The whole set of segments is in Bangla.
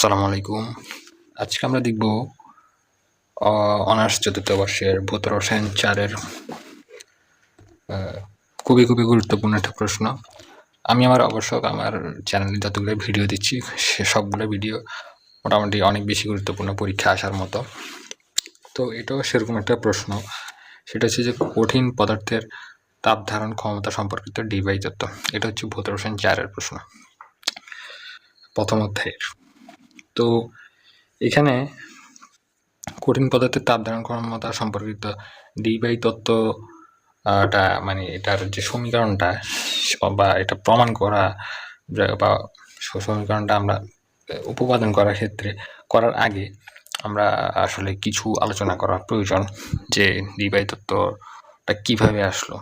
আসসালামু আলাইকুম। আজকে আমরা দেখব অনার্স চতুর্থ বর্ষের ভূত রসায়ন চারের খুবই খুবই গুরুত্বপূর্ণ একটা প্রশ্ন। আমি আমার অবশ্য আমার চ্যানেলে যতগুলো ভিডিও দিচ্ছি, সে সবগুলো ভিডিও মোটামুটি অনেক বেশি গুরুত্বপূর্ণ পরীক্ষা আসার মতো। তো এটাও সেরকম একটা প্রশ্ন, সেটা হচ্ছে যে কঠিন পদার্থের তাপ ধারণ ক্ষমতা সম্পর্কিত ডিভাই তত্ত্ব। এটা হচ্ছে ভূত রসায়ন চারের প্রশ্ন। প্রথম অধ্যায়ের। তো এখানে কঠিন পদার্থের তাপ ধারণ ক্ষমতা সম্পর্কিত ডিবাই তত্ত্ব আহ, টা মানে এটার যে সমীকরণটা বা এটা প্রমাণ করা বা সমীকরণটা আমরা উপপাদন করার ক্ষেত্রে করার আগে আমরা আসলে কিছু আলোচনা করা প্রয়োজন যে ডিবাই তত্ত্বটা কীভাবে আসলো।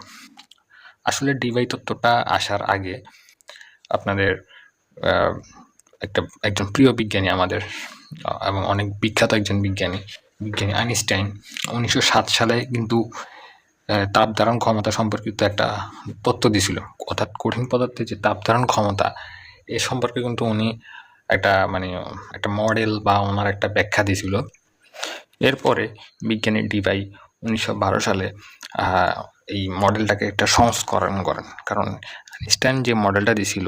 আসলে ডিবাই তত্ত্বটা আসার আগে আপনাদের একটা, একজন প্রিয় বিজ্ঞানী আমাদের এবং অনেক বিখ্যাত একজন বিজ্ঞানী বিজ্ঞানী আইনস্টাইন। উনিশশো সাত সালে কিন্তু তাপ ধারণ ক্ষমতা সম্পর্কিত একটা তত্ত্ব দিছিল। অর্থাৎ কঠিন পদার্থের যে তাপ ধারণ ক্ষমতা, এ সম্পর্কে কিন্তু উনি একটা মানে একটা মডেল বা ওনার একটা ব্যাখ্যা দিছিল। এরপরে বিজ্ঞানী ডিভাই উনিশশো বারো সালে এই মডেলটাকে একটা সংস্করণ করেন। কারণ আইনস্টাইন যে মডেলটা দিছিল,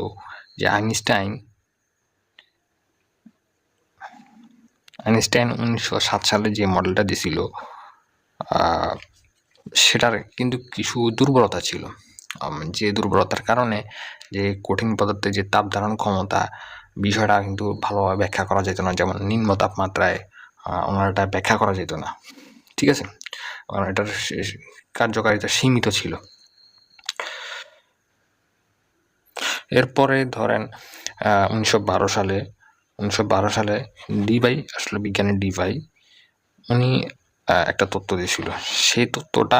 যে আইনস্টাইন আইনস্টাইন উনিশশো সাত সালে যে মডেলটা দিছিল সেটার কিন্তু কিছু দুর্বলতা ছিল। যে দুর্বলতার কারণে যে কঠিন পদার্থের যে তাপ ধারণ ক্ষমতা বিষয়টা কিন্তু ভালোভাবে ব্যাখ্যা করা যেত না। যেমন নিম্ন তাপমাত্রায় আহ, ওনার এটা ব্যাখ্যা করা যেত না। ঠিক আছে? কারণ এটার কার্যকারিতা সীমিত ছিল। এরপরে ধরেন উনিশশো বারো সালে উনিশশো বারো সালে ডিভাই, আসলে বিজ্ঞানী ডিভাই, উনি একটা তত্ত্ব দিয়েছিল। সেই তত্ত্বটা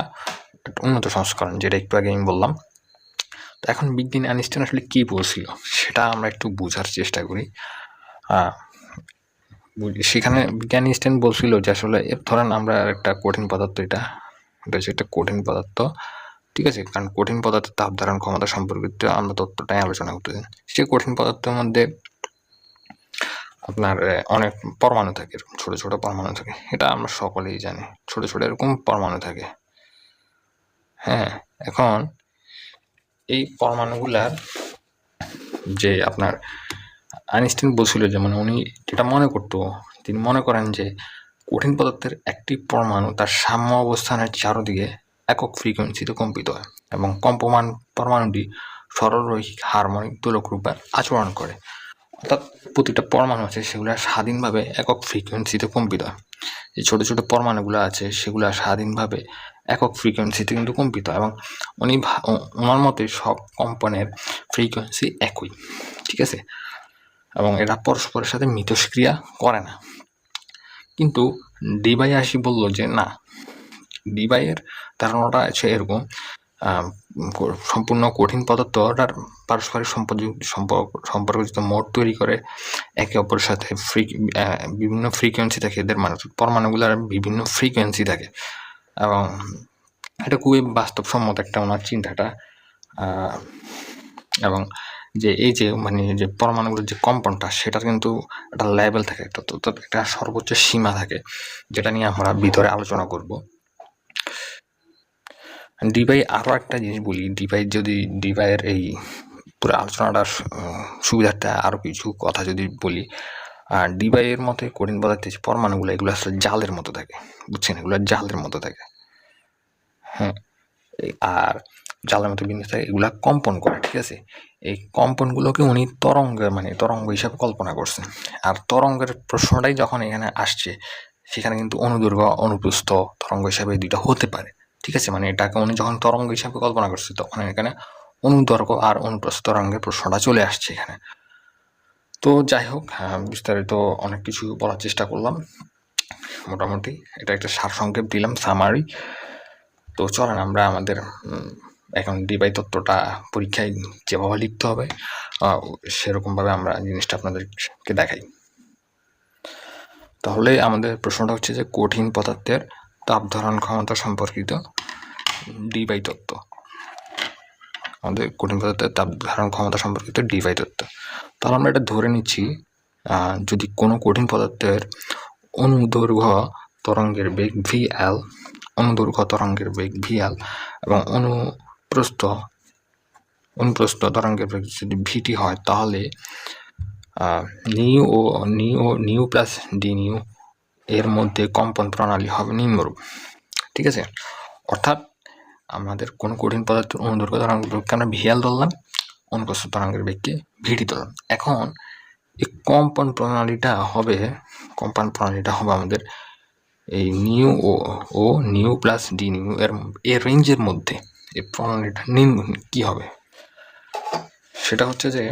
একটা উন্নত সংস্করণ, যেটা একটু আগে আমি বললাম। তো এখন বিজ্ঞানী আইনস্টাইন আসলে কী বলছিল, সেটা আমরা একটু বোঝার চেষ্টা করি। সেখানে বিজ্ঞানী আইনস্টাইন বলছিল যে আসলে ধরেন আমরা একটা কঠিন পদার্থ, এটা এটা হচ্ছে একটা কঠিন পদার্থ, ঠিক আছে? কারণ কঠিন পদার্থের তাপ ধারণ ক্ষমতা সম্পর্কিত আমরা তত্ত্বটাই আলোচনা করতেছি সেই কঠিন পদার্থের মধ্যে আপনার অনেক পরমাণু থাকে, এরকম ছোট ছোট পরমাণু থাকে। এটা আমরা সকলেই জানি, ছোট ছোট এরকম পরমাণু থাকে। হ্যাঁ এখন এই পরমাণুগুলার যে আপনার, আইনস্টাইন বলছিল মানে উনি যেটা মনে করতো, তিনি মনে করেন যে কঠিন পদার্থের একটি পরমাণু তার সাম্য অবস্থানের চারদিকে একক ফ্রিকোয়েন্সিতে কম্পিত হয় এবং কম্পমান পরমাণুটি সরলরৈখিক হারমোনিক দোলক রূপে আচরণ করে। অর্থাৎ প্রতিটা পরমাণু আছে, সেগুলো স্বাধীনভাবে একক ফ্রিকোয়েন্সিতে কম্পিত হয়। যে ছোটো ছোটো পরমাণুগুলো আছে, সেগুলো স্বাধীনভাবে একক ফ্রিকোয়েন্সিতে কিন্তু কম্পিত এবং উনি ওনার মতে সব কম্পনের ফ্রিকোয়েন্সি একই, ঠিক আছে? এবং এরা পরস্পরের সাথে মিথস্ক্রিয়া করে না। কিন্তু ডিবাই আসি বলল যে, না ডিবাইয়ের ধারণাটা আছে এরকম সম্পূর্ণ কঠিন পদার্থটার পারস্পরিক সম্পর্ক সম্পর্ক সম্পর্কিত মোড তৈরি করে একে অপরের সাথে ফ্রি বিভিন্ন ফ্রিকোয়েন্সি থাকে এদের মানে পরমাণুগুলোর বিভিন্ন ফ্রিকোয়েন্সি থাকে। এবং এটা খুবই বাস্তবসম্মত একটা ওনার চিন্তাটা। এবং যে এই যে মানে যে পরমাণুগুলোর যে কম্পনটা, সেটার কিন্তু একটা লেভেল থাকে। একটা একটা সর্বোচ্চ সীমা থাকে, যেটা নিয়ে আমরা ভিতরে আলোচনা করব। ডিভাই আরও একটা জিনিস বলি ডিভাই যদি ডিভাইয়ের এই পুরো আলোচনাটার সুবিধার্থে আরও কিছু কথা যদি বলি আর ডিভাইয়ের মতে কঠিন পদার্থের যে পরমাণুগুলো, এগুলো আসলে জালের মতো থাকে, বুঝছেন? এগুলো জালের মতো থাকে। হ্যাঁ আর জালের মতো বিন্যাস থাকে, এগুলা কম্পন করে, ঠিক আছে? এই কম্পনগুলোকে উনি তরঙ্গ মানে তরঙ্গ হিসাবে কল্পনা করছেন। আর তরঙ্গের প্রশ্নটাই যখন এখানে আসছে, সেখানে কিন্তু অনুদৈর্ঘ্য অনুপ্রস্থ তরঙ্গ হিসাবে দুইটা হতে পারে। ঠিক আছে? মানে এটাকে উনি যখন তরঙ্গ হিসাবে কল্পনা করছে তখন এখানে অনুদৈর্ঘ্য আর অনুপ্রস্থ তরঙ্গের প্রশ্নটা চলে আসছে এখানে। তো যাই হোক আহ, বিস্তারিত অনেক কিছু বলার চেষ্টা করলাম। মোটামুটি এটা একটা সারসংক্ষেপ দিলাম সামারি তো চলেন আমরা আমাদের এখন ডিবাই তত্ত্বটা পরীক্ষায় যেভাবে লিখতে হবে সেরকমভাবে আমরা জিনিসটা আপনাদেরকে দেখাই। তাহলে আমাদের প্রশ্নটা হচ্ছে যে কঠিন পদার্থের তাপ ধারণ ক্ষমতা সম্পর্কিত ডিবাই তত্ত্ব। আমাদের কঠিন পদার্থের তাপ ধারণ ক্ষমতা সম্পর্কিত ডিবাই তত্ত্ব। তাহলে আমরা এটা ধরে নিচ্ছি যদি কোনো কঠিন পদার্থের অনুদৈর্ঘ্য তরঙ্গের বেগ ভি এল অনুদৈর্ঘ্য তরঙ্গের বেগ ভি এল এবং অনুপ্রস্থ অনুপ্রস্থ তরঙ্গের বেগ যদি ভিটি হয়, তাহলে nu o, nu nu plus D nu এর মধ্যে কম্পন প্রণালী হবে নিম্নরূপ ঠিক আছে? অর্থাৎ আমাদের কোনো কঠিন পদার্থের অনুদৈর্ঘ্য তরঙ্গের বেগকে আমরা ভিএল ধরলাম অনুপ্রস্থ তরঙ্গের বেগকে ভিটি ধরলাম। এখন এই কম্পন প্রণালীটা হবে, কম্পন প্রণালীটা হবে আমাদের এই nu o o nu plus D nu এর এর রেঞ্জের মধ্যে। এই প্রণালীটা নিম্ন কী হবে? সেটা হচ্ছে যে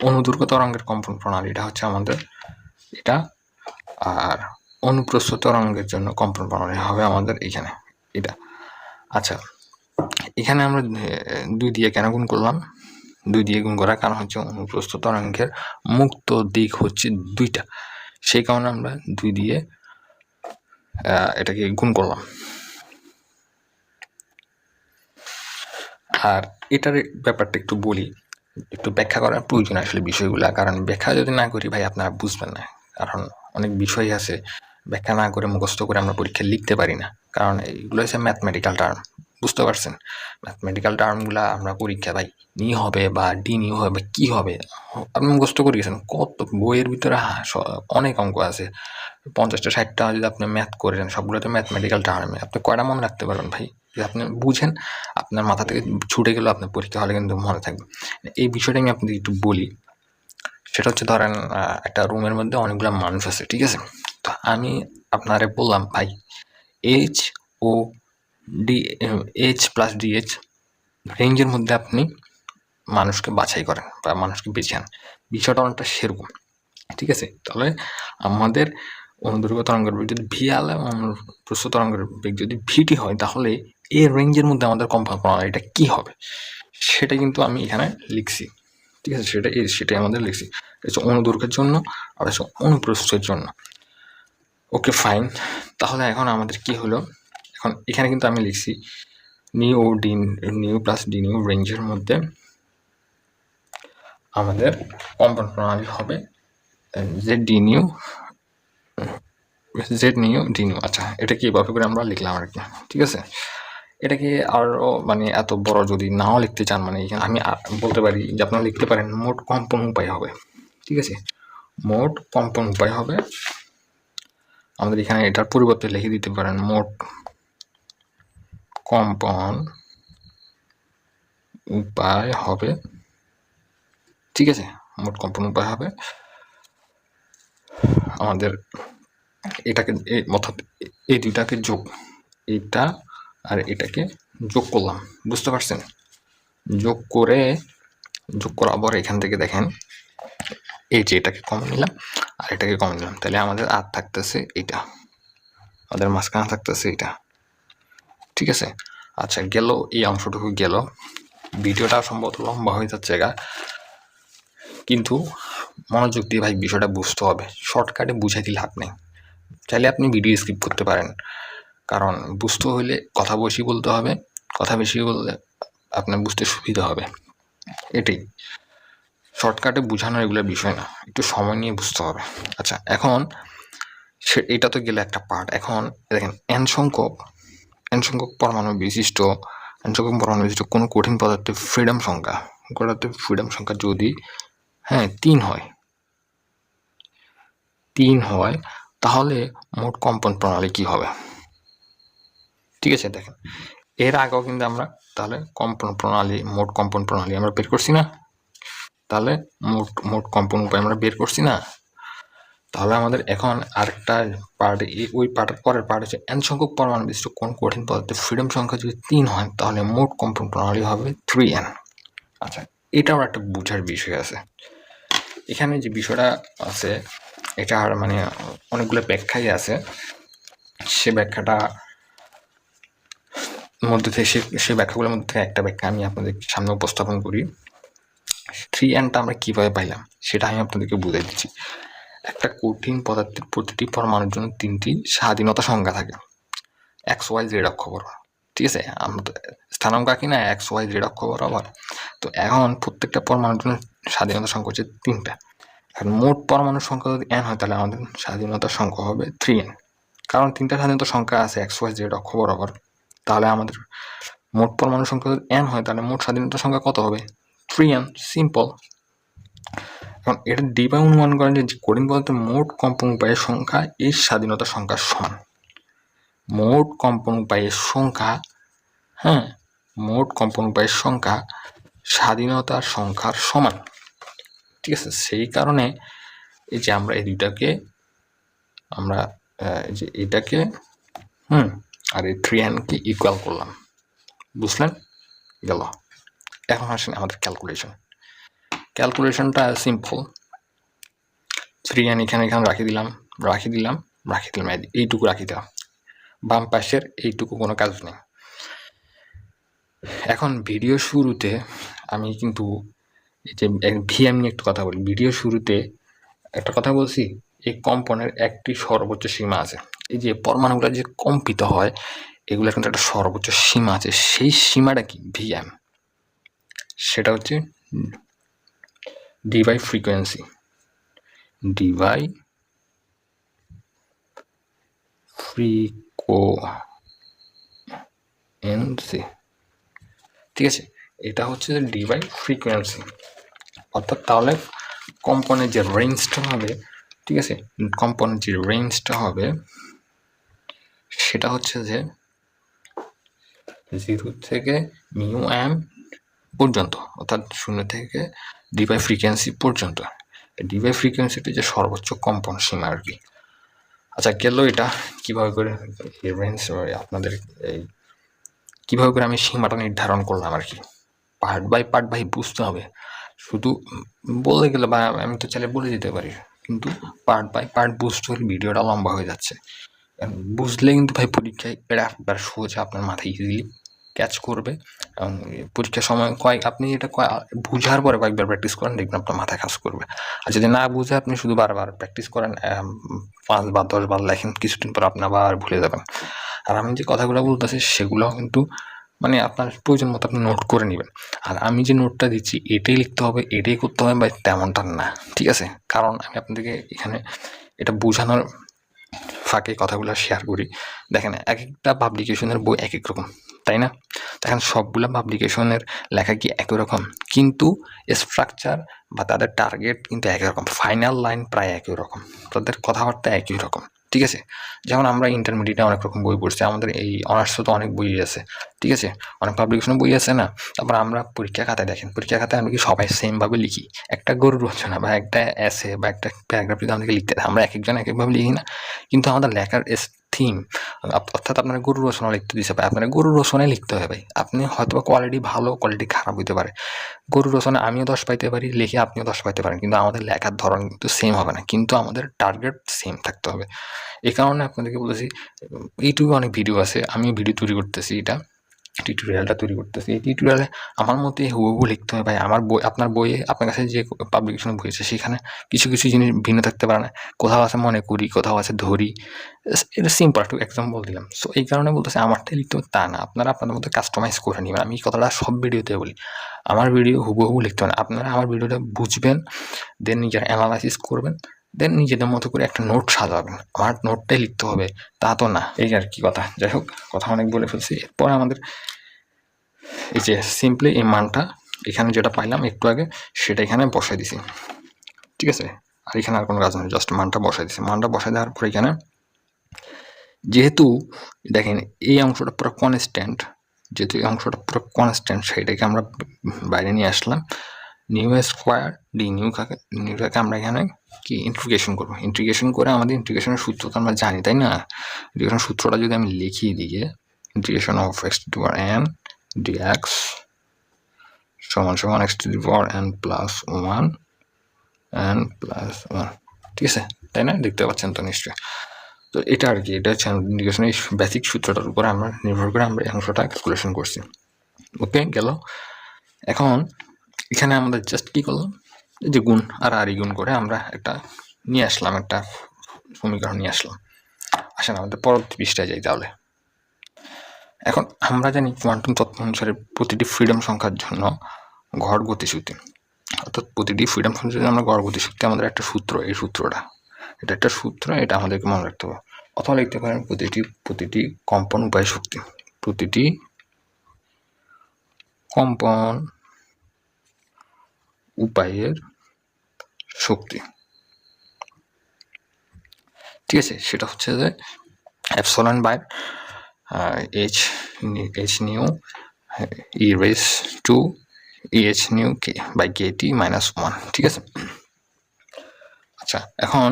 অনুদৈর্ঘ্য তরঙ্গের কম্পন প্রণালীটা হচ্ছে আমাদের এটা। আর অনুপ্রস্থ তরঙ্গের জন্য কম্পন প্রণালী হবে আমাদের এখানে, এটা। আচ্ছা এখানে আমরা দুই দিয়ে কেন গুণ করলাম? দুই দিয়ে গুণ করার কারণ হচ্ছে অনুপ্রস্থ তরঙ্গের মুক্ত দিক হচ্ছে দুইটা। সেই কারণে আমরা দুই দিয়ে এটাকে গুণ করলাম। আর এটার ব্যাপারটা একটু বলি, একটু ব্যাখ্যা করার প্রয়োজন আসলে বিষয়গুলো, কারণ ব্যাখ্যা যদি না করি ভাই আপনারা বুঝবেন না। কারণ অনেক বিষয় আছে। ব্যাখ্যা না করে মুখস্থ করে আমরা পরীক্ষা লিখতে পারি না। কারণ এইগুলো হচ্ছে ম্যাথমেটিক্যাল টার্ম বুঝতে পারছেন? ম্যাথমেটিক্যাল টার্মগুলো আমরা পরীক্ষা ভাই নি হবে বা ডি নি হবে, কী হবে? আপনি মুখস্থ করে গেছেন, কত বইয়ের ভিতরে অনেক অঙ্ক আছে। পঞ্চাশটা, ষাটটা যদি আপনি ম্যাথ করেন সবগুলো তো ম্যাথমেটিক্যাল টার্মে আপনি কয়টা মনে রাখতে পারবেন ভাই? যদি আপনি বুঝেন, আপনার মাথা থেকে ছুটে গেলেও আপনার পরীক্ষা হলে কিন্তু মনে থাকবে। এই বিষয়টা আমি আপনাদের একটু বলি। সেটা হচ্ছে ধরেন একটা রুমের মধ্যে অনেকগুলো মানুষ আছে, ঠিক আছে? তো আমি আপনারে বললাম, ভাই H O D H plus DH রেঞ্জের মধ্যে আপনি মানুষকে বাছাই করেন বা মানুষকে বেছে আন বিষয়টা অনেকটা সেরকম, ঠিক আছে? তাহলে আমাদের অনুদৈর্ঘ্য তরঙ্গের বেগ যদি ভিআল এবং প্রস্থ তরঙ্গের বেগ যদি ভিটি হয়, তাহলে এই রেঞ্জের মধ্যে আমাদের কম্পন এটা কী হবে? সেটা কিন্তু আমি এখানে লিখছি। ঠিক আছে সেটা সেটাই আমাদের লিখছি এটা হচ্ছে অনুদৈর্ঘ্যের জন্য আর হচ্ছে অনুপ্রস্থের জন্য। ওকে ফাইন তাহলে এখন আমাদের কি হলো? এখন এখানে কিন্তু আমি লিখছি nu O D nu plus D nu রেঞ্জের মধ্যে আমাদের কম্পন প্রণালী হবে Z D nu Z nu D nu আচ্ছা এটা কি এভাবে করে আমরা লিখলাম আর কি? ঠিক আছে? এটাকে আরও মানে এত বড় যদি নাও লিখতে চান মানে আমি বলতে পারি যে আপনারা লিখতে পারেন, মোট কম্পন উপায় হবে। ঠিক আছে? মোট কম্পন উপায় হবে। আমাদের এখানে এটার পরিবর্তে লিখে দিতে পারেন, মোট কম্পন উপায় হবে। ঠিক আছে? মোট কম্পন উপায় হবে। আমাদের এটাকে অর্থাৎ এই দুইটাকে যোগ, এটা আর এটাকে যোগ করলাম, বুঝতে পারছেন? যোগ করে, যোগ করার পর এখান থেকে দেখেন, এই যে এটাকে কমন নিলাম, আর এটাকে কমন নিলাম। তাহলে আমাদের আর থাকতেছে এটা আমাদের মাঝখানে থাকতেছে এটা ঠিক আছে? আচ্ছা গেল, এই অংশটুকু গেল। ভিডিওটা সম্ভবত লম্বা হয়ে যাচ্ছে গা। কিন্তু মনোযোগ দিয়ে ভাই বিষয়টা বুঝতে হবে। শর্টকাটে বুঝাই দিলে লাভ নেই। চাইলে আপনি ভিডিও স্কিপ করতে পারেন। কারণ বুঝতে হলে কথা বেশি বলতে হবে, কথা বেশি বললে আপনার বুঝতে সুবিধা হবে। এটাই। শর্টকাটে বোঝানোর এগুলো বিষয় না, একটু সময় নিয়ে বুঝতে হবে। আচ্ছা এখন সে, এটা তো গেলে একটা পার্ট এখন দেখেন, এন সংখ্যক এন সংখ্যক পরমাণু বিশিষ্ট, এন সংখ্যক পরমাণু বিশিষ্ট কোনো কঠিন পদার্থের ফ্রিডম সংখ্যা পদার্থের ফ্রিডম সংখ্যা যদি হ্যাঁ তিন হয় তিন হয়, তাহলে মোট কম্পন প্রণালী কী হবে? ঠিক আছে, দেখেন। এর আগেও কিন্তু আমরা তাহলে কম্পন প্রণালী, মোট কম্পন প্রণালী আমরা বের করছি না? তাহলে মোট মোট কম্পন উপায় আমরা বের করছি না? তাহলে আমাদের এখন আরেকটা পার্ট ওই পার্টের পরের পার্ট হচ্ছে এন সংখ্যক পরমাণু বিশিষ্ট কোন কঠিন পদার্থের ফ্রিডম সংখ্যা যদি তিন হয়, তাহলে মোট কম্পন প্রণালী হবে থ্রি এন আচ্ছা এটাও একটা বোঝার বিষয় আছে। এখানে যে বিষয়টা আছে এটার মানে অনেকগুলো ব্যাখ্যাই আছে। সে ব্যাখ্যাটা মধ্যে থেকে সেই ব্যাখ্যাগুলোর মধ্যে থেকে একটা ব্যাখ্যা আমি আপনাদের সামনে উপস্থাপন করি। থ্রি এনটা আমরা কীভাবে পাইলাম, সেটা আমি আপনাদেরকে বুঝিয়ে দিচ্ছি। একটা কঠিন পদার্থের প্রতিটি পরমাণুর জন্য তিনটি স্বাধীনতা সংজ্ঞা থাকে। এক্স ওয়াই জেড অক্ষ বরাবর। ঠিক আছে? আমরা তো স্থানাঙ্ক আঁকি না এক্স ওয়াই জেড অক্ষ বরাবর। তো এখন প্রত্যেকটা পরমাণুর জন্য স্বাধীনতা সংখ্যা হচ্ছে তিনটা। এখন মোট পরমাণু সংখ্যা যদি এন হয়, তাহলে আমাদের স্বাধীনতার সংখ্যা হবে থ্রি এন কারণ তিনটা স্বাধীনতা সংখ্যা আছে এক্স ওয়াই জেড অক্ষ বরাবর। তাহলে আমাদের মোট পরমাণু সংখ্যা যদি এন হয়, তাহলে মোট স্বাধীনতার সংখ্যা কত হবে? থ্রি এন সিম্পল এখন এটা ডিবাই অনুমান করেন যে কোডিং পদ্ধতির মোট কম্পন উপায়ের সংখ্যা এই স্বাধীনতার সংখ্যার সমান। মোট কম্পন উপায়ের সংখ্যা হ্যাঁ মোট কম্পন উপায়ের সংখ্যা স্বাধীনতার সংখ্যার সমান। ঠিক আছে? সেই কারণে এই যে আমরা এই দুইটাকে, আমরা যে এটাকে, হুম আর এই থ্রি এনকে ইকুয়াল করলাম। বুঝলেন? গেল। এখন আসেন আমাদের ক্যালকুলেশন ক্যালকুলেশনটা সিম্পল থ্রি এন এখানে এখানে রাখি দিলাম রাখি দিলাম রাখি দিলাম এইটুকু রাখি দিলাম। বাম পাশের এইটুকু কোনো কাজ নেই। এখন ভিডিও শুরুতে আমি কিন্তু এই যে ভিএম নিয়ে একটু কথা বলি। ভিডিও শুরুতে একটা কথা বলছি, এই কম্পনের একটি সর্বোচ্চ সীমা আছে। এই যে পরমাণুগুলো যে কম্পিত হয় এগুলো কিন্তু একটা সর্বোচ্চ সীমা আছে। সেই সীমাটা কি? ভিএম সেটা হচ্ছে D by frequency D by frequency ঠিক আছে? এটা হচ্ছে বাই ফ্রিকোয়েন্সি অর্থাৎ তাহলে কম্পনের যে রেঞ্জটা হবে, ঠিক আছে? কম্পনের যে রেঞ্জটা হবে সেটা হচ্ছে যে জিরো থেকে মিউ অ্যাম পর্যন্ত, অর্থাৎ শূন্য থেকে ডি বাই ফ্রিকোয়েন্সি পর্যন্ত। ডি বাই ফ্রিকোয়েন্সিটা যে সর্বোচ্চ কম্পন সীমা আর কি। আচ্ছা গেল এটা কীভাবে করে রেঞ্জ আপনাদের এই কীভাবে করে আমি সীমাটা নির্ধারণ করলাম আর কি। পার্ট বাই পার্ট বাই বুঝতে হবে। শুধু বলে গেলে বা আমি তো চাইলে বলে দিতে পারি, কিন্তু পার্ট বাই পার্ট বুঝতে হলে ভিডিওটা লম্বা হয়ে যাচ্ছে। বুঝলে কিন্তু ভাই পরীক্ষায় এটা একবার সোজা আপনার মাথায় ইজিলি ক্যাচ করবে। এবং পরীক্ষার সময় কয়েক আপনি এটা বুঝার পরে কয়েকবার প্র্যাকটিস করেন, দেখবেন আপনার মাথায় কাজ করবে। আর যদি না বুঝে, আপনি শুধু বারবার প্র্যাকটিস করেন পাঁচ বার, দশ বার লেখেন, কিছুদিন পর আপনি আবার ভুলে যাবেন। আর আমি যে কথাগুলো বলতেছি, সেগুলো কিন্তু মানে আপনার প্রয়োজন মতো আপনি নোট করে নেবেন। আর আমি যে নোটটা দিচ্ছি, এটাই লিখতে হবে, এটাই করতে হবে বা তেমনটা না, ঠিক আছে? কারণ আমি আপনাদেরকে এখানে এটা বোঝানোর ফাঁকে কথাগুলো শেয়ার করি। দেখেন এক একটা পাবলিকেশনের বই এক এক রকম, তাই না? দেখেন সবগুলো পাবলিকেশনের লেখা কি একই রকম? কিন্তু স্ট্রাকচার বা তাদের টার্গেট কিন্তু একই রকম ফাইনাল লাইন প্রায় একই রকম, তাদের কথাবার্তা একই রকম। ঠিক আছে? যেমন আমরা ইন্টারমিডিয়েটে অনেক রকম বই পড়ছি, আমাদের এই অনার্সও তো অনেক বই আছে, ঠিক আছে? অনেক পাবলিকেশনের বই আছে না? তারপর আমরা পরীক্ষা খাতায় দেখেন, পরীক্ষা খাতায় আমরা কি সবাই সেমভাবে লিখি? একটা গরু রচনা বা একটা অ্যাসে বা একটা প্যারাগ্রাফ যদি আমাদেরকে লিখতে, আমরা এক একজন এক একভাবে লিখি না? কিন্তু আমাদের লেখার থিম অর্থাৎ আপনার গরু রচনা লিখতে দিতে পারে আপনার গরু রচনায় লিখতে হবে ভাই। আপনি হয়তো কোয়ালিটি ভালো কোয়ালিটি খারাপ হইতে পারে। গরু রচনা আমিও দশ পাইতে পারি, লিখে আপনিও দশ পাইতে পারেন। কিন্তু আমাদের লেখার ধরন কিন্তু সেম হবে না। কিন্তু আমাদের টার্গেট সেম থাকতে হবে। এই কারণে আপনাদেরকে বলেছি, ইউটিউবে অনেক ভিডিও আছে, আমিও ভিডিও তৈরি করতেছি এটা। টিউটোরিয়ালটা তৈরি করতেছি। এই টিউটোরিয়ালে আমার মতে হুবহু লিখতে হয় ভাই। আমার বই, আপনার বইয়ে আপনার কাছে যে পাবলিকেশন বই আছে, সেখানে কিছু কিছু জিনিস ভিন্ন থাকতে পারে না। কোথাও আছে মনে করি, কোথাও আছে ধরি। এটা সিম্পল একটু এক্সাম্পল দিলাম। সো এই কারণে বলতেছে আমারটাই লিখতে হবে তা না। আপনারা আপনাদের মধ্যে কাস্টমাইজ করে নেবেন। আমি এই কথাটা সব ভিডিওতে বলি। আমার ভিডিও হুবহু লিখতে হবে না। আপনারা আমার ভিডিওটা বুঝবেন দেন নিজের অ্যানালাইসিস করবেন। দেন নিজেদের মতো করে একটা নোট সাজাবেন। আমার নোটটাই লিখতে হবে। তা তো না, এই আর কি কথা। যাই হোক, কথা অনেক বলে ফেলছি। এরপর আমাদের এই যে সিম্পলি এই মানটা, এখানে যেটা পাইলাম একটু আগে, সেটা এখানে বসাই দিছি। ঠিক আছে? আর এখানে আর কোনো কাজ নেই জাস্ট মানটা বসাই দিছি। মানটা বসাই দেওয়ার পর এখানে যেহেতু, দেখেন, এই অংশটা পুরো কনস্ট্যান্ট যেহেতু এই অংশটা পুরো কনস্ট্যান্ট সেটাকে আমরা বাইরে নিয়ে আসলাম। নিউ স্কোয়ার ডি নিউ কাকে নিউটাকে আমরা এখানে কি ইন্টিগ্রেশন করব? ইন্টিগ্রেশন করে আমাদের ইন্টিগ্রেশনের সূত্র তো আমরা জানি, তাই না? ইন্টিগ্রেশন সূত্রটা যদি আমি লিখি দিকে integration of X to power N DX সমান সমান X to power N plus one N plus one ঠিক আছে? তাই না? দেখতে পাচ্ছেন তো নিশ্চয়ই। তো এটা আর কি, এটা হচ্ছে ইন্টিগ্রেশনের বেসিক সূত্রটার উপরে আমরা নির্ভর করে আমরা এই অংশটা ক্যালকুলেশন করছি। ওকে গেল। এখন এখানে আমাদের জাস্ট কী করলাম? যে গুণ আর আরই গুণ করে আমরা একটা নিয়ে আসলাম, একটা সমীকরণ নিয়ে আসলাম। আসেন আমাদের পরবর্তী পৃষ্ঠায় যাই তাহলে। এখন আমরা জানি কোয়ান্টাম তত্ত্ব অনুসারে প্রতিটি ফ্রিডম সংখ্যার জন্য ঘর গতিশ্রুতি অর্থাৎ প্রতিটি ফ্রিডম সংখ্যার জন্য আমরা গড় গতিশক্তি আমাদের একটা সূত্র, এই সূত্রটা। এটা একটা সূত্র, এটা আমাদেরকে মনে রাখতে হবে। অথবা লিখতে পারেন প্রতিটি প্রতিটি কম্পন উপায় শক্তি। প্রতিটি কম্পন উপায়ের শক্তি। ঠিক আছে, সেটা হচ্ছে যে epsilon by H H nu E raise to EH nu K by K T minus one ঠিক আছে? আচ্ছা এখন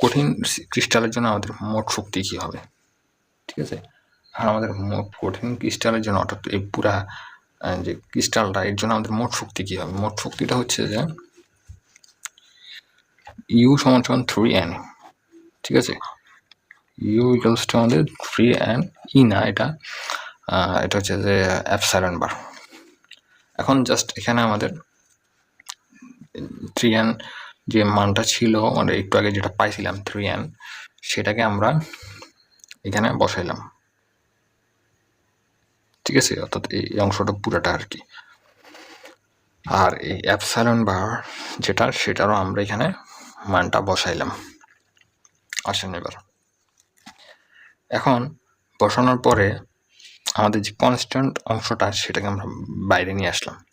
কঠিন ক্রিস্টালের জন্য আমাদের মোট শক্তি কী হবে? ঠিক আছে? আর আমাদের মোট কঠিন ক্রিস্টালের জন্য অর্থাৎ এই পুরা যে ক্রিস্টালটা, এর জন্য আমাদের মোট শক্তি কী হবে? মোট শক্তিটা হচ্ছে যে ইউ সমান সমান থ্রি এন ঠিক আছে? ইউ ইকুয়ালস আমাদের থ্রি এন ই না এটা এটা হচ্ছে যে অ্যাপসাইলন বার এখন জাস্ট এখানে আমাদের থ্রি এন যে মানটা ছিল মানে একটু আগে যেটা পাইছিলাম থ্রি এন সেটাকে আমরা এখানে বসাইলাম। ঠিক আছে, অর্থাৎ এই অংশটা পুরোটা আর কি। আর এই অ্যাপসাইলন বার যেটা, সেটারও আমরা এখানে মানটা বসাইলাম। আসেন এবার। এখন বসানোর পরে আমাদের যে কনস্ট্যান্ট অংশটা, সেটাকে আমরা বাইরে নিয়ে আসলাম।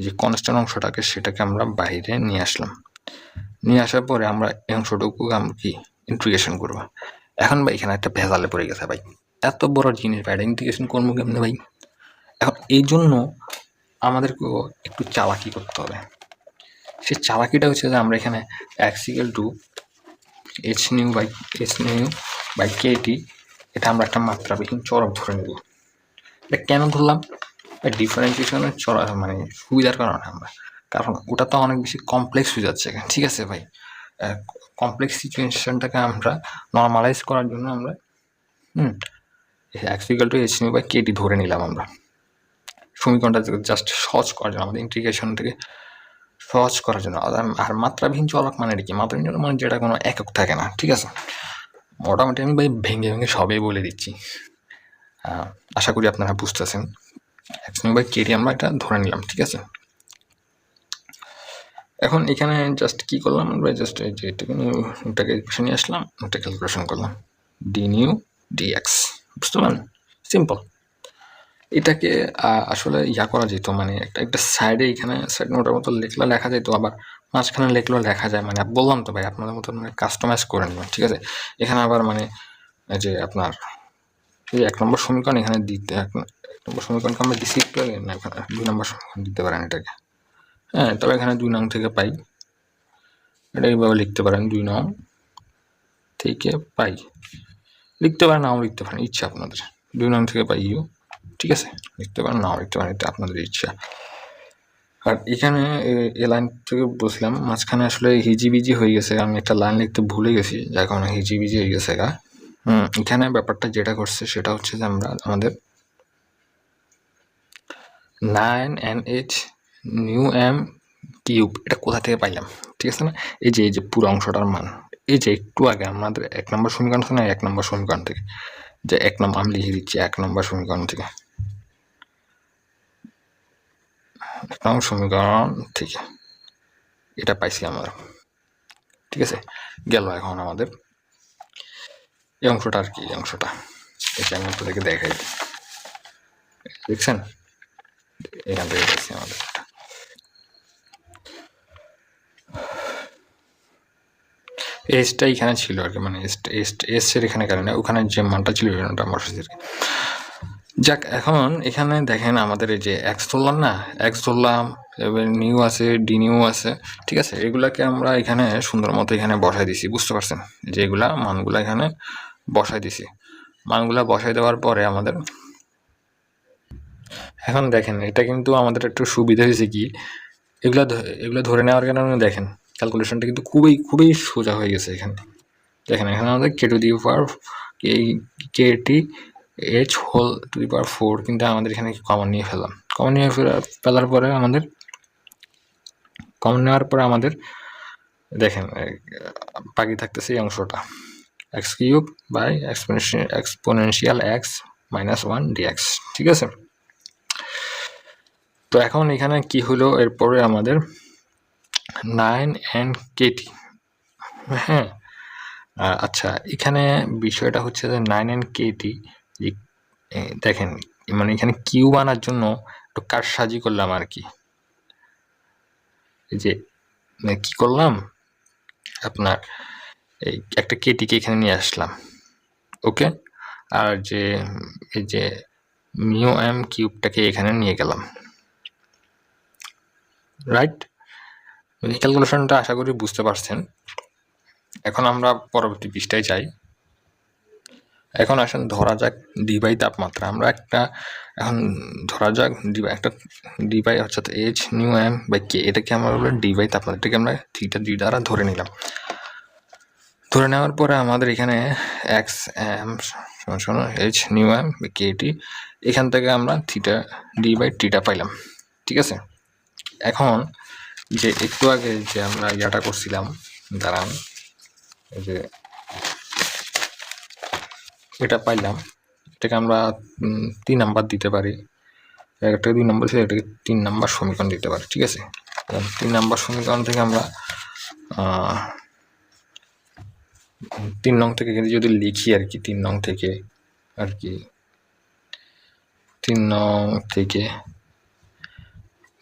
যে কনস্ট্যান্ট অংশটাকে, সেটাকে আমরা বাইরে নিয়ে আসলাম। নিয়ে আসার পরে আমরা এই অংশটুকু আমরা কি? ইন্ট্রিগেশন করব। এখন ভাই, এখানে একটা ভেজালে পড়ে গেছে ভাই। এত বড় জিনিস ভাই ইন্টিগ্রেশন করব কেমনে ভাই? এখন এই জন্য আমাদেরকে একটু চালাকি করতে হবে। সেই চালাকিটা হচ্ছে যে আমরা এখানে অ্যাক্সিক্যাল to H nu by H nu by KT এটা আমরা একটা মাত্রাবিহীন চরক ধরে নেব। এটা কেন ধরলাম? ডিফারেন্সিয়েশনের চড়া মানে সুবিধার কারণে আমরা। কারণ ওটা তো অনেক বেশি কমপ্লেক্স হয়ে যাচ্ছে ঠিক আছে ভাই? কমপ্লেক্স সিচুয়েশনটাকে আমরা নর্মালাইজ করার জন্য আমরা, হুম অ্যাক্সিক্যাল to H nu by KT ধরে নিলাম আমরা। সমীকরণটা জাস্ট সহজ করার জন্য, আমাদের ইন্টিগ্রেশন থেকে সহজ করার জন্য। আর মাত্রাবিহীন চলক মানে কি? মাত্রাবিহীন চলক মানে যেটা কোনো একক থাকে না, ঠিক আছে? মোটামুটি আমি ভাই ভেঙে ভেঙে সবই বলে দিচ্ছি। আশা করি আপনারা বুঝতেছেন। একসঙ্গে ভাই কেটি আমরা এটা ধরে নিলাম, ঠিক আছে? এখন এখানে জাস্ট কি করলাম আমরা? জাস্ট যে এটাকে এখানে নিয়ে আসলাম ওটা ক্যালকুলেশন করলাম। ডি নিউ ডিএক্স বুঝতে পারলেন? সিম্পল এটাকে আসলে ইয়া করা যেত মানে একটা একটা সাইডে এখানে সাইড নোটের মতো লিখলে লেখা যেত, আবার মাঝখানে লিখলেও লেখা যায় মানে বললাম তো ভাই, আপনাদের মতো মানে কাস্টমাইজ করে নেবেন, ঠিক আছে? এখানে আবার মানে যে আপনার, এই এক নম্বর সমীকরণ এখানে দিতে, এক নম্বর সমীকরণকে আমরা আগে না, এখানে দুই নম্বর সমীকরণ দিতে পারেন এটাকে। হ্যাঁ তবে এখানে দুই নং থেকে পাই। এটা এইভাবে লিখতে পারেন, দুই নং থেকে পাই। লিখতে পারেন, নাও লিখতে পারেন, ইচ্ছা আপনাদের। দুই নং থেকে পাই ইউ, ঠিক আছে? লিখতে পারেন, নাও লিখতে পারেন, এটা আপনাদের ইচ্ছা। আর এখানে এ- লাইন থেকে বসলাম মাঝখানে আসলে হিজিবিজি হয়ে গেছে, আমি একটা লাইন লিখতে ভুলে গেছি, যার কারণে হিজিবিজি হয়ে গেছে গা। এখানে ব্যাপারটা যেটা করছে সেটা হচ্ছে যে আমরা আমাদের nine N H nu M cube, এটা কোথা থেকে পাইলাম? ঠিক আছে না? এই যে এই যে পুরো অংশটার মান। এই যে একটু আগে আমাদের এক নম্বর সমীকরণ আছে না, এক নম্বর সমীকরণ থেকে? যে এক নম্বর, আমি লিখে দিচ্ছি এক নম্বর সমীকরণ থেকে। এক নম্বর সমীকরণ থেকে। এটা পাইছি আমরা। ঠিক আছে? গেল এখন আমাদের। এই অংশটা আর কি, এই অংশটা? এটা আমি আপনাদেরকে দেখাই দেখছেন? এখান থেকে পাইছি আমাদের। এসটা এখানে ছিল আর কি মানে এস এস এর এখানে কারণে ওখানে যে মানটা ছিল যাক, এখন এখানে দেখেন আমাদের এই যে এক্স ধরলাম না এক্স ধরলাম এবার নিউ আছে ডি নিউ আছে, ঠিক আছে? এগুলাকে আমরা এখানে সুন্দর মতো এখানে বসাই দিছি, বুঝতে পারছেন? যে এগুলা মানগুলা এখানে বসাই দিছি। মানগুলা বসাই দেওয়ার পরে আমাদের এখন দেখেন, এটা কিন্তু আমাদের একটু সুবিধা হয়েছে কি, এগুলা এগুলা ধরে নেওয়ার কারণে দেখেন ক্যালকুলেশনটা কিন্তু খুবই খুবই সোজা হয়ে গেছে এখানে দেখেন, এখানে আমাদের K to the power K T H whole to the power four কিন্তু আমাদের এখানে কমন নিয়ে ফেললাম। কমন নিয়ে ফেলা- ফেলার পরে আমাদের কমন নেওয়ার পরে আমাদের, দেখেন বাকি থাকতেছে এই অংশটা। X cube by exponential X minus one DX ঠিক আছে? তো এখন এখানে কি হলো? এরপরে আমাদের নাইন অ্যান্ড কেটি। হ্যাঁ। আচ্ছা এখানে বিষয়টা হচ্ছে যে নাইন অ্যান্ড কেটি দেখেন মানে এখানে কিউ আনার জন্য একটু কারসাজি করলাম আর কি। যে কি করলাম? আপনার এই একটা কেটিকে এখানে নিয়ে আসলাম। ওকে? আর যে, এই যে মিও এম কিউবটাকে এখানে নিয়ে গেলাম। রাইট? এই ক্যালকুলেশনটা আশা করি বুঝতে পারছেন। এখন আমরা পরবর্তী পৃষ্ঠায় যাই। এখন আসেন ধরা যাক ডিবাই তাপমাত্রা। আমরা একটা, এখন ধরা যাক ডিবাই একটা ডিবাই অর্থাৎ H nu M by K এটাকে আমরা বলে ডিবাই তাপমাত্রা। এটাকে আমরা থিটা ডি দ্বারা ধরে নিলাম। ধরে নেওয়ার পরে আমাদের এখানে এক্স এম শোনো এইচ নিউ এম বা কে টি এখান থেকে আমরা থিটা ডি বাই টিটা পাইলাম। ঠিক আছে? এখন যে একটু আগে যে আমরা ইয়াটা করছিলাম, দাঁড়ান যে এটা পাইলাম, এটাকে আমরা তিন নাম্বার দিতে পারি। একটা দুই নম্বর ছিল, এটাকে তিন নাম্বার সমীকরণ দিতে পারি, ঠিক আছে? তিন নাম্বার সমীকরণ থেকে আমরা তিন নং থেকে কিন্তু যদি লিখি আর কি, তিন নং থেকে আর কি, তিন নং থেকে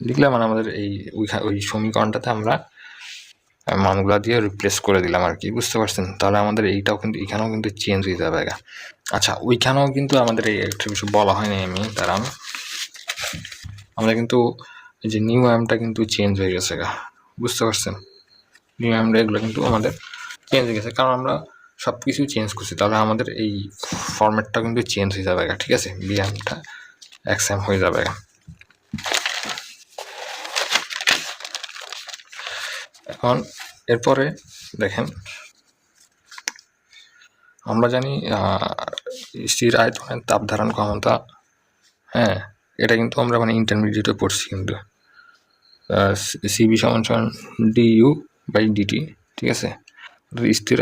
লিখলে মানে আমাদের এই ওই সমীকরণটাতে আমরা মানগুলা দিয়ে রিপ্লেস করে দিলাম আর কি, বুঝতে পারছেন? তাহলে আমাদের এইটাও কিন্তু, এখানেও কিন্তু চেঞ্জ হয়ে যাবে। আচ্ছা ওইখানেও কিন্তু আমাদের এই একটা বিষয় বলা হয়নি আমি তারা আমরা কিন্তু যে নিউ অ্যামটা কিন্তু চেঞ্জ হয়ে গেছে গা, বুঝতে পারছেন? নিউ অ্যামটা এগুলো কিন্তু আমাদের চেঞ্জ হয়ে গেছে, কারণ আমরা সব কিছু চেঞ্জ করছি, তাহলে আমাদের এই ফরম্যাটটা কিন্তু চেঞ্জ হয়ে যাবে ঠিক আছে? বিএমটা এক্স এম হয়ে যাবে এখন এরপরে দেখেন, আমরা জানি স্থির আয়তনের তাপ ধারণ ক্ষমতা হ্যাঁ এটা কিন্তু আমরা মানে ইন্টারমিডিয়েটে পড়ছি কিন্তু সিবি সমান সমান ডিইউ বাই ডিটি ঠিক আছে? স্থির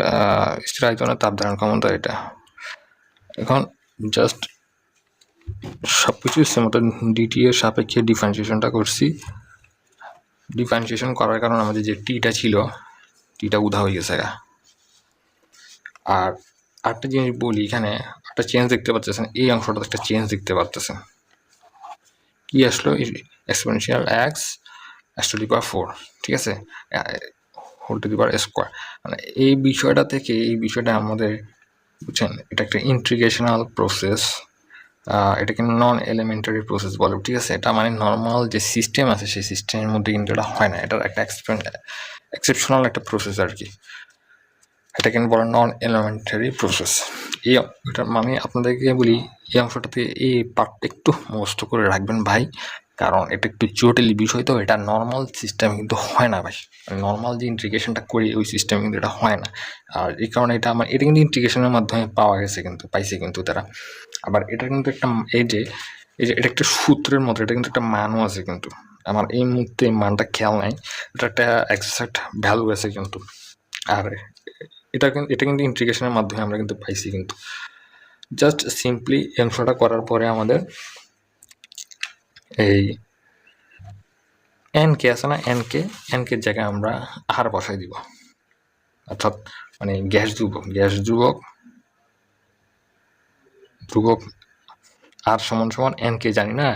স্থির আয়তনের তাপ ধারণ ক্ষমতা এটা। এখন জাস্ট সব কিছু মতো ডিটি এর সাপেক্ষে ডিফারেন্সিয়েশনটা করছি। ডিফারেন্সিয়েশন করার কারণে আমাদের যে টিটা ছিল, টিটা উধা হয়ে গেছে। আর আরেকটা জিনিস বলি এখানে, একটা চেঞ্জ দেখতে পাচ্ছেন এই অংশটাতে একটা চেঞ্জ দেখতে পাচ্ছেন কি আসলো? Exponential X S to power four ঠিক আছে? Whole to the power square মানে এই বিষয়টা থেকে, এই বিষয়টা আমাদের, বুঝছেন? এটা একটা ইন্ট্রিগেশনাল প্রসেস এটা কিন্তু নন এলিমেন্টারি প্রসেস বলে, ঠিক আছে? এটা মানে নর্মাল যে সিস্টেম আছে, সেই সিস্টেমের মধ্যে কিন্তু এটা হয় না। এটার একটা এক্সেপশনাল একটা প্রসেস আর কি। এটা কিন্তু বলে নন এলিমেন্টারি প্রসেস এই এটা মানে আপনাদেরকে বলি, এই অংশটাতে এই পার্টটা একটু মুখস্থ করে রাখবেন ভাই, কারণ এটা একটু জটিল বিষয় তো, এটা নর্মাল সিস্টেম কিন্তু হয় না ভাই। নর্মাল যে ইন্টিগ্রেশনটা করি, ওই সিস্টেম কিন্তু এটা হয় না। আর এই কারণে এটা আমার, এটা কিন্তু ইন্টিগ্রেশনের মাধ্যমে পাওয়া গেছে কিন্তু, পাইছে কিন্তু তারা। আবার এটা কিন্তু একটা এই যে এই যে এটা একটা সূত্রের মতো, এটা কিন্তু একটা মানও আছে কিন্তু। আমার এই মুহূর্তে মানটা খেয়াল নাই, এটা একটা এক্সাক্ট ভ্যালু আছে কিন্তু। আর এটা কিন্তু এটা কিন্তু ইন্টিগ্রেশনের মাধ্যমে আমরা কিন্তু পাইছি কিন্তু। জাস্ট সিম্পলি অংশটা করার পরে আমাদের এই এন কে আছে না? এন কে এন কে জায়গায় আমরা আহার বসাই দিব। অর্থাৎ মানে গ্যাস ধ্রুবক গ্যাস ধ্রুবক ধ্রুবক আর সমান সমান এন কে জানি না,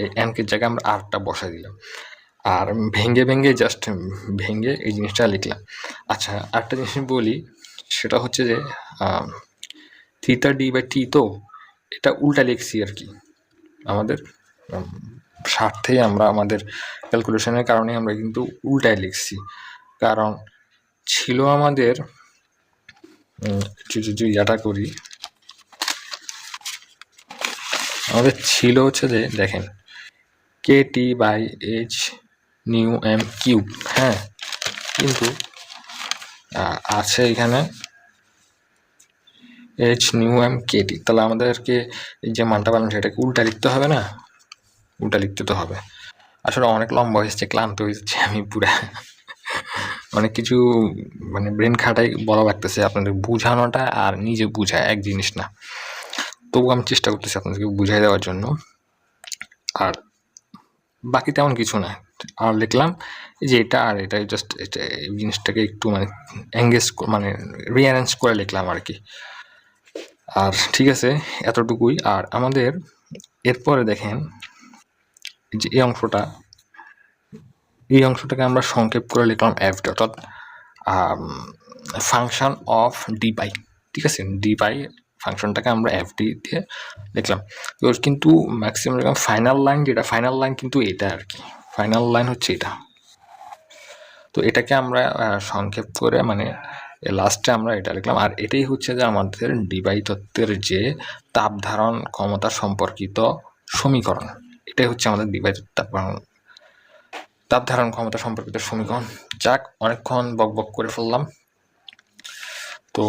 এই এন কে জায়গায় আমরা আরটা বসাই দিলাম। আর ভেঙ্গে ভেঙ্গে জাস্ট ভেঙ্গে এই জিনিসটা লিখলাম। আচ্ছা আরেকটা জিনিস বলি, সেটা হচ্ছে যে থিটা ডি বাই টি তো এটা উল্টা লিখছি আর কি। আমাদের স্বার্থে আমরা, আমাদের ক্যালকুলেশনের কারণে আমরা কিন্তু উল্টায় লিখছি। কারণ ছিল আমাদের যদি ইয়াটা করি আমাদের ছিল হচ্ছে যে, দেখেন K T by H nu M cube হ্যাঁ? কিন্তু আছে এখানে এইচ নিউ এম কেটি তাহলে আমাদেরকে যে মানটা পালাম সেটাকে উল্টা লিখতে হবে না? উল্টা লিখতে তো হবে। আসলে অনেক লম্বা হয়েছে ক্লান্ত হয়েছে আমি পুরা। অনেক কিছু মানে ব্রেন খাটাই বলা লাগতেছে, আপনাদের বোঝানোটা আর নিজে বোঝায় এক জিনিস না। তবু আমি চেষ্টা করতেছি আপনাদেরকে বুঝাই দেওয়ার জন্য। আর বাকি তেমন কিছু না। আর লিখলাম যে এটা আর এটা জাস্ট এটা এই জিনিসটাকে একটু মানে এঙ্গেজ মানে রিঅ্যারেঞ্জ করে লিখলাম আর কি। আর ঠিক আছে, এতটুকুই। আর আমাদের এরপরে দেখেন যে এই অংশটা, এই অংশটাকে আমরা সংক্ষেপ করে লিখলাম এফডি অর্থাৎ ফাংশন অফ ডি বাই ঠিক আছে? ডি বাই ফাংশনটাকে আমরা এফডি দিয়ে লিখলাম। তো কিন্তু ম্যাক্সিমাম এরকম ফাইনাল লাইন যেটা ফাইনাল লাইন কিন্তু এটা আর কি। ফাইনাল লাইন হচ্ছে এটা। তো এটাকে আমরা সংক্ষেপ করে মানে লাস্টে আমরা এটা লিখলাম। আর এটাই হচ্ছে যে আমাদের ডিবাই তত্ত্বের যে তাপ ধারণ ক্ষমতা সম্পর্কিত সমীকরণ। এটাই হচ্ছে আমাদের ডিবাই তাপ তাপ ধারণ ক্ষমতা সম্পর্কিত সমীকরণ। যাক, অনেকক্ষণ বক বক করে ফেললাম। তো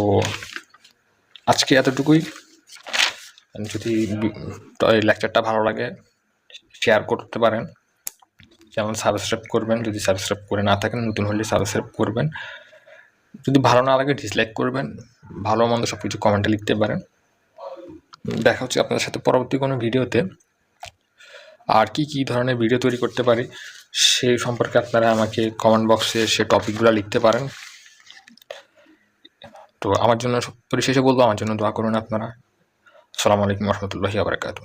আজকে এতটুকুই। যদি লেকচারটা ভালো লাগে শেয়ার করতে পারেন। চ্যানেল সাবস্ক্রাইব করবেন, যদি সাবস্ক্রাইব করে না থাকেন, নতুন হলে সাবস্ক্রাইব করবেন। যদি ভালো না লাগে ডিসলাইক করবেন, ভালো মন্দ সব কিছু কমেন্টে লিখতে পারেন। দেখা হচ্ছে আপনাদের সাথে পরবর্তী কোনো ভিডিওতে। আর কি কি ধরনের ভিডিও তৈরি করতে পারি, সেই সম্পর্কে আপনারা আমাকে কমেন্ট বক্সে সে টপিকগুলো লিখতে পারেন। তো আমার জন্য পরিশেষে বলব আমার জন্য দোয়া করুন আপনারা। আসসালামু আলাইকুম রহমতুল্লাহি আবরাকাতু